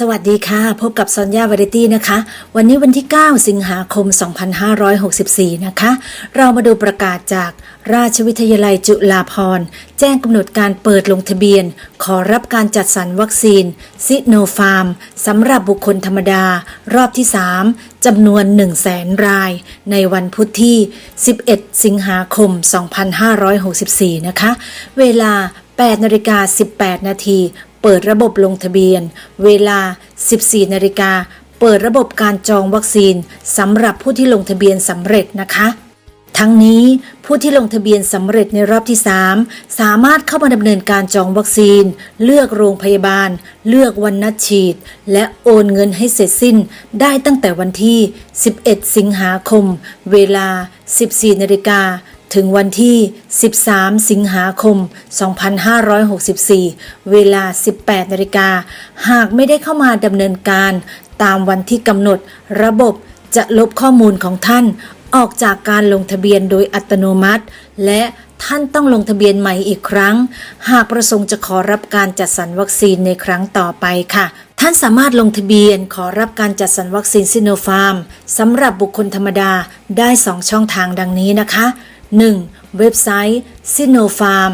สวัสดีค่ะ พบกับซอนยาวาไรตี้นะคะ วันนี้วันที่ 9 สิงหาคม 2564 นะคะ เรามาดูประกาศจากราชวิทยาลัยจุฬาภรณ์ แจ้งกำหนดการเปิดลงทะเบียน ขอรับการจัดสรรวัคซีน ซิโนฟาร์มสำหรับบุคคลธรรมดา รอบที่ 3จำนวน 1 0 0 0 0แสนราย ในวันพุธที่ 11 สิงหาคม 2564 นะคะ เวลา8นาฬิกา18 นาที เปิดระบบลงทะเบียน เวลา 14 นาฬิกา เปิดระบบการจองวัคซีนสำหรับผู้ที่ลงทะเบียนสำเร็จนะคะทั้งนี้ผู้ที่ลงทะเบียนสำเร็จในรอบที่ 3 สามารถเข้ามาดำเนินการจองวัคซีน เลือกโรงพยาบาล เลือกวันนัดฉีด และโอนเงินให้เสร็จสิ้น ได้ตั้งแต่วันที่ 11 สิงหาคม เวลา 14นาฬิกา ถึงวันที่ 13 สิงหาคม 2564 เวลา 18นาฬิกา หากไม่ได้เข้ามาดำเนินการ ตามวันที่กำหนด ระบบจะลบข้อมูลของท่านออกจากการลงทะเบียนโดยอัตโนมัติ และท่านต้องลงทะเบียนใหม่อีกครั้ง หากประสงค์จะขอรับการจัดสรรวัคซีนในครั้งต่อไปค่ะ ท่านสามารถลงทะเบียนขอรับการจัดสรรวัคซีนซิโนฟาร์มสำหรับบุคคลธรรมดาได้ 2 ช่องทางดังนี้นะคะ 1. เว็บไซต์ sinopharm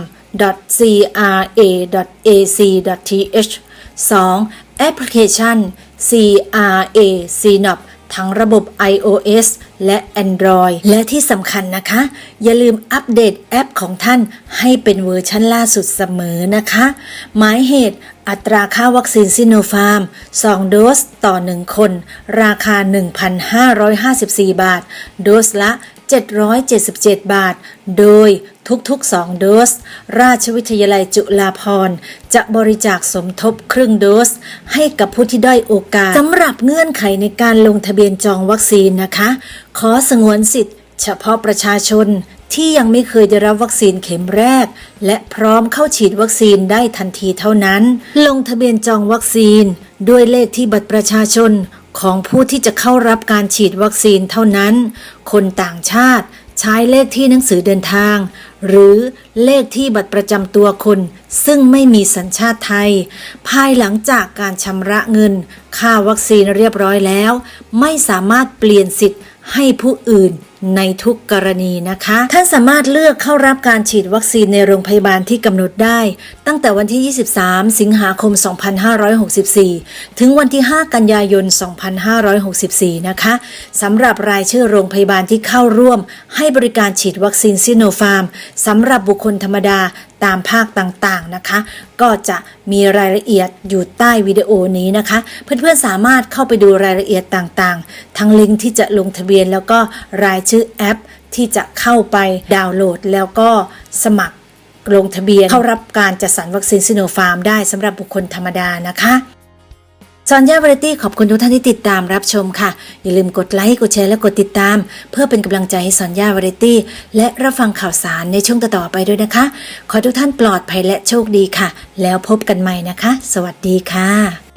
cra.ac.th 2. แอปพลิเคชัน CRA CNOP ทั้งระบบ iOS และ Android และที่สำคัญนะคะ อย่าลืมอัปเดตแอปของท่านให้เป็นเวอร์ชันล่าสุดเสมอนะคะ หมายเหตุอัตราค่าวัคซีนซิโนฟาร์ม 2 โดสต่อ 1 คน ราคา 1,554 บาท โดสละ 777 บาท โดยทุกๆ 2 โดส ราชวิทยาลัยจุฬาภรณ์ จะบริจาคสมทบครึ่งโดส ให้กับผู้ที่ด้อยโอกาสสำหรับเงื่อนไขในการลงทะเบียนจองวัคซีนนะคะ ขอสงวนสิทธิ์ เฉพาะประชาชนที่ยังไม่เคยได้รับวัคซีนเข็มแรก และพร้อมเข้าฉีดวัคซีนได้ทันทีเท่านั้น ลงทะเบียนจองวัคซีน ด้วยเลขที่บัตรประชาชน ของผู้ที่จะเข้ารับการฉีดวัคซีนเท่านั้น คนต่างชาติใช้เลขที่หนังสือเดินทาง หรือเลขที่บัตรประจำตัวคน ซึ่งไม่มีสัญชาติไทย ภายหลังจากการชำระเงิน ค่าวัคซีนเรียบร้อยแล้ว ไม่สามารถเปลี่ยนสิทธิ์ ให้ผู้อื่นในทุกกรณีนะคะ ท่านสามารถเลือกเข้ารับการฉีดวัคซีนในโรงพยาบาลที่กำหนดได้ ตั้งแต่วันที่ 23 สิงหาคม 2564 ถึงวันที่ 5 กันยายน 2564 นะคะสำหรับรายชื่อโรงพยาบาลที่เข้าร่วม ให้บริการฉีดวัคซีนซิโนฟาร์มสำหรับบุคคลธรรมดา ตามภาคต่างๆนะคะ ก็จะมีรายละเอียดอยู่ใต้วิดีโอนี้นะคะ เพื่อนๆสามารถเข้าไปดูรายละเอียดต่างๆ ทั้งลิงก์ที่จะลงทะเบียนแล้วก็รายชื่อแอปที่จะเข้าไปดาวน์โหลด แล้วก็สมัครลงทะเบียนเข้ารับการจัดสรรวัคซีนซิโนฟาร์มได้สำหรับบุคคลธรรมดานะคะ ซอนยาวาไรตี้ขอบคุณทุกท่านที่ติดตามรับชมค่ะ อย่าลืมกดไลค์กดแชร์และกดติดตาม เพื่อเป็นกำลังใจให้ซอนยาวาไรตี้และรับฟังข่าวสารในช่วงต่อๆไปด้วยนะคะ ขอทุกท่านปลอดภัยและโชคดีค่ะ แล้วพบกันใหม่นะคะ สวัสดีค่ะ